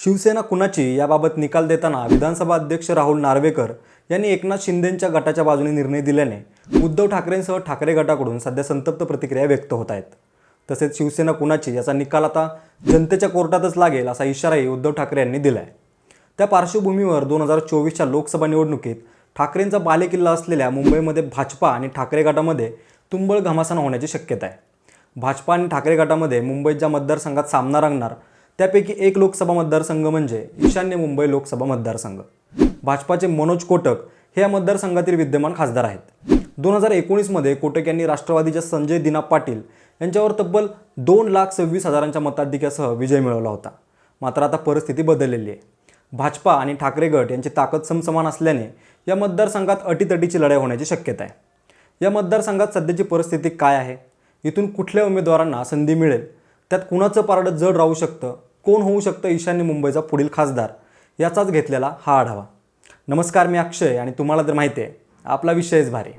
शिवसेना कुणाची याबाबत निकाल देताना विधानसभा अध्यक्ष राहुल नार्वेकर यांनी एकनाथ शिंदेंच्या गटाच्या बाजूने निर्णय दिल्याने उद्धव ठाकरेंसह ठाकरे गटाकडून सध्या संतप्त प्रतिक्रिया व्यक्त होत आहेत. तसेच शिवसेना कुणाची याचा निकाल आता जनतेच्या कोर्टातच लागेल असा इशाराही उद्धव ठाकरे यांनी दिला आहे त्या पार्श्वभूमीवर दोन हजार चोवीसच्या लोकसभा निवडणुकीत ठाकरेंचा बालेकिल्ला असलेल्या मुंबईमध्ये भाजपा आणि ठाकरे गटामध्ये तुंबळ घमासान होण्याची शक्यता आहे. भाजपा आणि ठाकरे गटामध्ये मुंबईत ज्या मतदारसंघात सामना रंगणार त्यापैकी एक लोकसभा मतदारसंघ म्हणजे ईशान्य मुंबई लोकसभा मतदारसंघ. भाजपाचे मनोज कोटक हे या मतदारसंघातील विद्यमान खासदार आहेत. दोन हजार एकोणीसमध्ये कोटक यांनी राष्ट्रवादीच्या संजय दिना पाटील यांच्यावर तब्बल दोन लाख सव्वीस हजारांच्या मताधिक्यासह विजय मिळवला होता. मात्र आता परिस्थिती बदललेली आहे. भाजपा आणि ठाकरे गट यांची ताकद समसमान असल्याने या मतदारसंघात अटीतटीची लढाई होण्याची शक्यता आहे. या मतदारसंघात सध्याची परिस्थिती काय आहे? इथून कुठल्या उमेदवारांना संधी मिळेल? त्यात कुणाचं पारडं जड राहू शकतं? कोण होऊ शकतं ईशान्य मुंबईचा पुढील खासदार? याचाच घेतलेला हा आढावा. नमस्कार मी अक्षय आणि तुम्हाला तर माहिती आहे आपला विषयच भारी.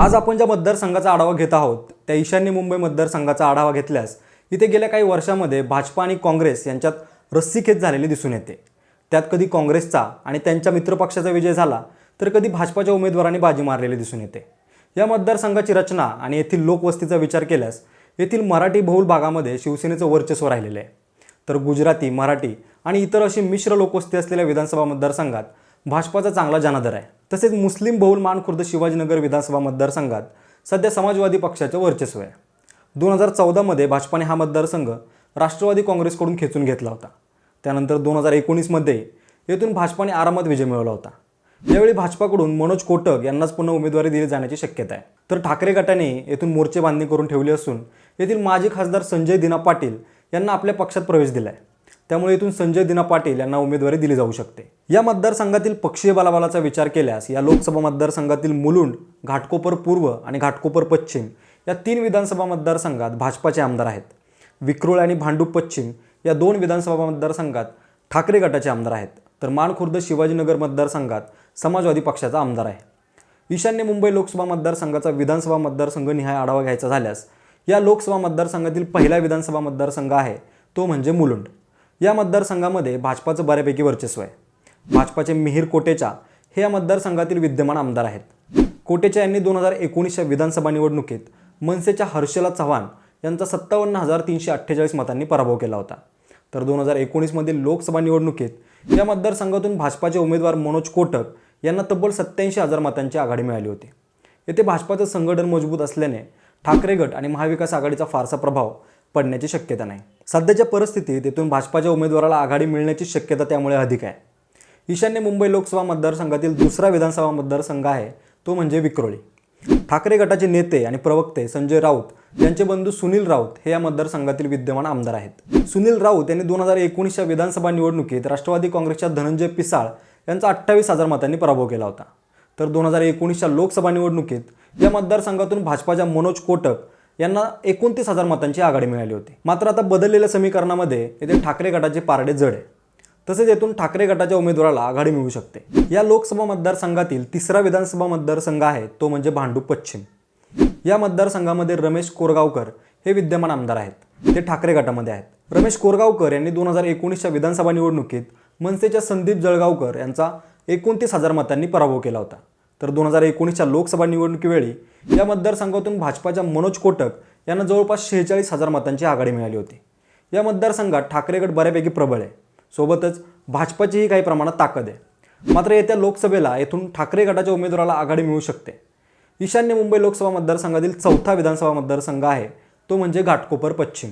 आज आपण ज्या मतदारसंघाचा आढावा घेत आहोत त्या ईशान्य मुंबई मतदारसंघाचा आढावा घेतल्यास इथे गेल्या काही वर्षामध्ये भाजपा आणि काँग्रेस यांच्यात रस्सीखेच झालेली दिसून येते. त्यात कधी काँग्रेसचा आणि त्यांच्या मित्रपक्षाचा विजय झाला तर कधी भाजपाच्या उमेदवारांनी बाजी मारलेली दिसून येते. या मतदारसंघाची रचना आणि येथील लोकवस्तीचा विचार केल्यास येथील मराठी बहुल भागामध्ये शिवसेनेचं वर्चस्व राहिलेलं आहे. तर गुजराती मराठी आणि इतर अशी मिश्र लोकवस्ती असलेल्या विधानसभा मतदारसंघात भाजपाचा चांगला जनादर आहे. तसेच मुस्लिम बहुल मानखुर्द शिवाजीनगर विधानसभा मतदारसंघात सध्या समाजवादी पक्षाचं वर्चस्व आहे. दोन हजार चौदामध्ये भाजपाने हा मतदारसंघ राष्ट्रवादी काँग्रेसकडून खेचून घेतला होता. त्यानंतर दोन हजार एकोणीसमध्ये येथून भाजपाने आरामात विजय मिळवला होता. यावेळी भाजपाकडून मनोज कोटक यांनाच पुन्हा उमेदवारी दिली जाण्याची शक्यता आहे. तर ठाकरे गटाने येथून मोर्चे बांधणी करून ठेवली असून येथील माजी खासदार संजय दिना पाटील यांना आपल्या पक्षात प्रवेश दिला आहे त्यामुळे इथून संजय दिना पाटील यांना उमेदवारी दिली जाऊ शकते. या मतदारसंघातील पक्षीय बलाबलाचा विचार केल्यास या लोकसभा मतदारसंघातील मुलुंड घाटकोपर पूर्व आणि घाटकोपर पश्चिम या तीन विधानसभा मतदारसंघात भाजपाचे आमदार आहेत. विक्रोळ आणि भांडूप पश्चिम या दोन विधानसभा मतदारसंघात ठाकरे गटाचे आमदार आहेत. तर मानखुर्द शिवाजीनगर मतदारसंघात समाजवादी पक्षाचा आमदार आहे. ईशान्य मुंबई लोकसभा मतदारसंघाचा विधानसभा मतदारसंघ निहाय आढावा घ्यायचा झाल्यास या लोकसभा मतदारसंघातील पहिला विधानसभा मतदारसंघ आहे. तो म्हणजे मुलुंड. या मतदारसंघामध्ये भाजपाचं बऱ्यापैकी वर्चस्व आहे. भाजपाचे मिहीर कोटेचा हे या मतदारसंघातील विद्यमान आमदार आहेत. कोटेचा यांनी दोन हजार एकोणीसच्या विधानसभा निवडणुकीत मनसेच्या हर्षला चव्हाण यांचा सत्तावन्न हजार तीनशे अठ्ठेचाळीस मतांनी पराभव केला होता. तर दोन हजार एकोणीसमधील लोकसभा निवडणुकीत या मतदारसंघातून भाजपाचे उमेदवार मनोज कोटक यांना तब्बल सत्याऐंशी हजार मतांची आघाडी मिळाली होती. येथे भाजपाचं संघटन मजबूत असल्याने ठाकरे गट आणि महाविकास आघाडीचा फारसा प्रभाव पडण्याची शक्यता नाही. सध्याच्या परिस्थितीत तेथून भाजपाच्या उमेदवाराला आघाडी मिळण्याची शक्यता त्यामुळे अधिक आहे. ईशान्य मुंबई लोकसभा मतदारसंघातील दुसरा विधानसभा मतदारसंघ आहे तो म्हणजे विक्रोळी. ठाकरे गटाचे नेते आणि प्रवक्ते संजय राऊत यांचे बंधू सुनील राऊत हे या मतदारसंघातील विद्यमान आमदार आहेत. सुनील राऊत यांनी दोन हजार एकोणीसच्या विधानसभा निवडणुकीत राष्ट्रवादी काँग्रेसच्या धनंजय पिसाळ यांचा अठ्ठावीस हजार मतांनी पराभव केला होता. तर दोन हजार एकोणीसच्या लोकसभा निवडणुकीत या मतदारसंघातून भाजपाच्या मनोज कोटक यांना एकोणतीस हजार मतांची आघाडी मिळाली होती. मात्र आता बदललेल्या समीकरणामध्ये येथे ठाकरे गटाचे पारडे जड आहे. तसेच येथून ठाकरे गटाच्या उमेदवाराला आघाडी मिळू शकते. या लोकसभा मतदारसंघातील तिसरा विधानसभा मतदारसंघ आहे तो म्हणजे भांडूप पश्चिम. या मतदारसंघामध्ये रमेश कोरगावकर हे विद्यमान आमदार आहेत. ते ठाकरे गटामध्ये आहेत. रमेश कोरगावकर यांनी दोन हजार एकोणीसच्या विधानसभा निवडणुकीत मनसेच्या संदीप जळगावकर यांचा एकोणतीस हजार मतांनी पराभव केला होता. तर दोन हजार एकोणीसच्या लोकसभा निवडणुकीवेळी या मतदारसंघातून भाजपाच्या मनोज कोटक यांना जवळपास शेहेचाळीस हजार मतांची आघाडी मिळाली होती. या मतदारसंघात ठाकरे गट बऱ्यापैकी प्रबळ आहे. सोबतच भाजपाचीही काही प्रमाणात ताकद आहे. मात्र येत्या लोकसभेला येथून ठाकरे गटाच्या उमेदवाराला आघाडी मिळू शकते. ईशान्य मुंबई लोकसभा मतदारसंघातील चौथा विधानसभा मतदारसंघ आहे. तो म्हणजे घाटकोपर पश्चिम.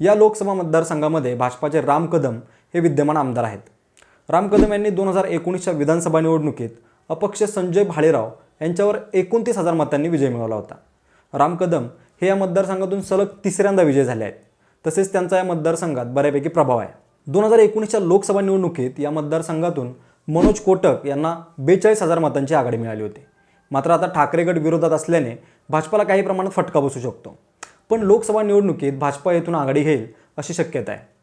या लोकसभा मतदारसंघामध्ये भाजपाचे राम कदम हे विद्यमान आमदार आहेत. राम कदम यांनी दोन हजार एकोणीसच्या विधानसभा निवडणुकीत अपक्ष संजय भालेराव यांच्यावर एकोणतीस हजार मतांनी विजय मिळवला होता. राम कदम हे या मतदारसंघातून सलग तिसऱ्यांदा विजय झाले आहेत. तसेच त्यांचा या मतदारसंघात बऱ्यापैकी प्रभाव आहे. दोन हजार एकोणीसच्या लोकसभा निवडणुकीत या मतदारसंघातून मनोज कोटक यांना बेचाळीस हजार मतांची आघाडी मिळाली होती. मात्र आता ठाकरेगड विरोधात असल्याने भाजपाला काही प्रमाणात फटका बसू शकतो. पण लोकसभा निवडणुकीत भाजपा येथून आघाडी घेईल अशी शक्यता आहे.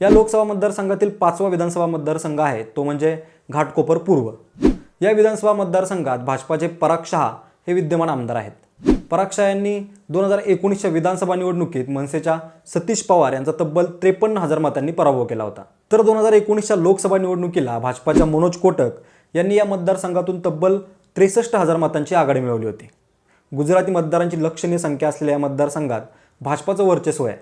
या लोकसभा मतदारसंघातील पाचवा विधानसभा मतदारसंघ आहे तो म्हणजे घाटकोपर पूर्व. या विधानसभा मतदारसंघात भाजपाचे पराग शहा हे विद्यमान आमदार आहेत. पराग यांनी दोन हजार एकोणीसच्या विधानसभा निवडणुकीत मनसेच्या सतीश पवार यांचा तब्बल त्रेपन्न हजार मतांनी पराभव केला होता. तर दोन हजार एकोणीसच्या लोकसभा निवडणुकीला भाजपाच्या मनोज कोटक यांनी या मतदारसंघातून तब्बल त्रेसष्ट हजार मतांची आघाडी मिळवली होती. गुजराती मतदारांची लक्षणीय संख्या असलेल्या या मतदारसंघात भाजपाचं वर्चस्व आहे.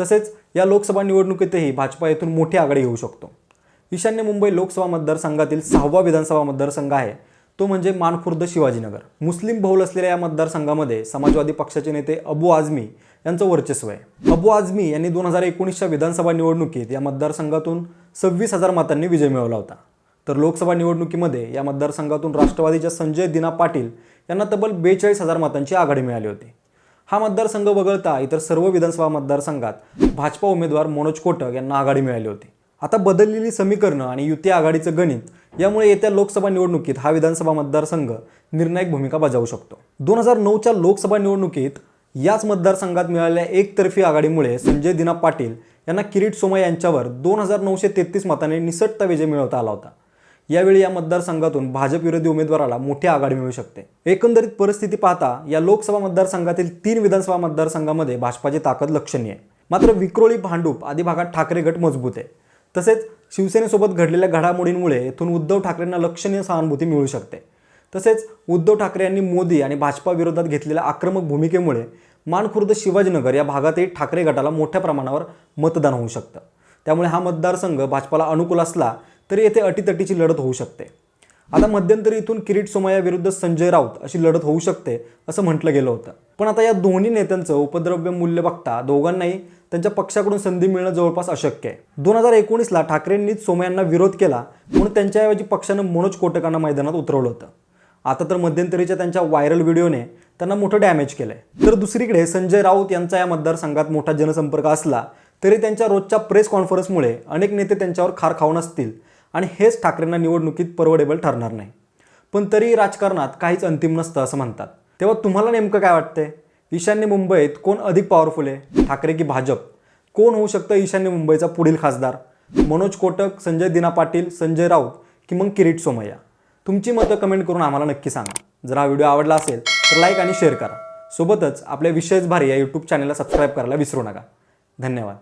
तसेच या लोकसभा निवडणुकीतही भाजपा येथून मोठी आघाडी घेऊ शकतो. ईशान्य मुंबई लोकसभा मतदारसंघातील सहावा विधानसभा मतदारसंघ आहे. तो म्हणजे मानखुर्द शिवाजीनगर. मुस्लिम बहुल असलेल्या या मतदारसंघामध्ये समाजवादी पक्षाचे नेते अबू आझमी यांचं वर्चस्व आहे. अबू आझमी यांनी दोन हजार एकोणीसच्या विधानसभा निवडणुकीत या मतदारसंघातून सव्वीस हजार मतांनी विजय मिळवला होता. तर लोकसभा निवडणुकीमध्ये या मतदारसंघातून राष्ट्रवादीच्या संजय दिना पाटील यांना तब्बल बेचाळीस हजार मतांची आघाडी मिळाली होती. हा मतदारसंघ वगळता इतर सर्व विधानसभा मतदारसंघात भाजपा उमेदवार मनोज कोटक यांना आघाडी मिळाली होती. आता बदललेली समीकरणं आणि युती आघाडीचं गणित यामुळे येत्या लोकसभा निवडणुकीत हा विधानसभा मतदारसंघ निर्णायक भूमिका बजावू शकतो. दोन हजार नऊच्या लोकसभा निवडणुकीत याच मतदारसंघात मिळालेल्या एकतर्फी आघाडीमुळे संजय दिना पाटील यांना किरीट सोमा यांच्यावर दोन हजार नऊशे तेहतीस मताने निसटता विजय मिळवता आला होता. यावेळी या मतदारसंघातून भाजप विरोधी उमेदवाराला मोठी आघाडी मिळू शकते. एकंदरीत परिस्थिती पाहता या लोकसभा मतदारसंघातील तीन विधानसभा मतदारसंघामध्ये भाजपाची ताकद लक्षणीय. आहे मात्र विक्रोळी भांडूप आदी भागात ठाकरे गट मजबूत आहे. तसेच शिवसेनेसोबत घडलेल्या घडामोडींमुळे येथून उद्धव ठाकरेंना लक्षणीय सहानुभूती मिळू शकते. तसेच उद्धव ठाकरे यांनी मोदी आणि भाजपा विरोधात घेतलेल्या आक्रमक भूमिकेमुळे मानखुर्द शिवाजीनगर या भागातही ठाकरे गटाला मोठ्या प्रमाणावर मतदान होऊ शकतं. त्यामुळे हा मतदारसंघ भाजपाला अनुकूल असला तरी येथे अटीतटीची लढत होऊ शकते. आता मध्यंतरी इथून किरीट सोमय्या विरुद्ध संजय राऊत अशी लढत होऊ शकते असं म्हटलं गेलं होतं. पण आता या दोन्ही नेत्यांचं उपद्रव्य मूल्य बघता दोघांनाही त्यांच्या पक्षाकडून संधी मिळणं जवळपास अशक्य आहे. दोन हजार एकोणीसला ठाकरेंनीच सोमय्यांना विरोध केला म्हणून त्यांच्याऐवजी पक्षानं मनोज कोटकांना मैदानात उतरवलं होतं. आता तर मध्यंतरीच्या त्यांच्या व्हायरल व्हिडिओने त्यांना मोठं डॅमेज केलंय. तर दुसरीकडे संजय राऊत यांचा या मतदारसंघात मोठा जनसंपर्क असला तरी त्यांच्या रोजच्या प्रेस कॉन्फरन्समुळे अनेक नेते त्यांच्यावर खार खाऊन असतील आणि हेच ठाकरेंना निवडणुकीत परवडेबल ठरणार नाही. पण तरी राजकारणात काहीच अंतिम नसतं असं म्हणतात. तेव्हा तुम्हाला नेमकं काय वाटतंय? ईशान्य मुंबईत कोण अधिक पॉवरफुल आहे? ठाकरे की भाजप? कोण होऊ शकतं ईशान्य मुंबईचा पुढील खासदार? मनोज कोटक संजय दिना पाटील संजय राऊत की मग किरीट सोमय्या? तुमची मतं कमेंट करून आम्हाला नक्की सांगा. जर हा व्हिडिओ आवडला असेल तर लाईक आणि शेअर करा. सोबतच आपल्या विशेष भारी या यूट्यूब चॅनलला सबस्क्राईब करायला विसरू नका. धन्यवाद.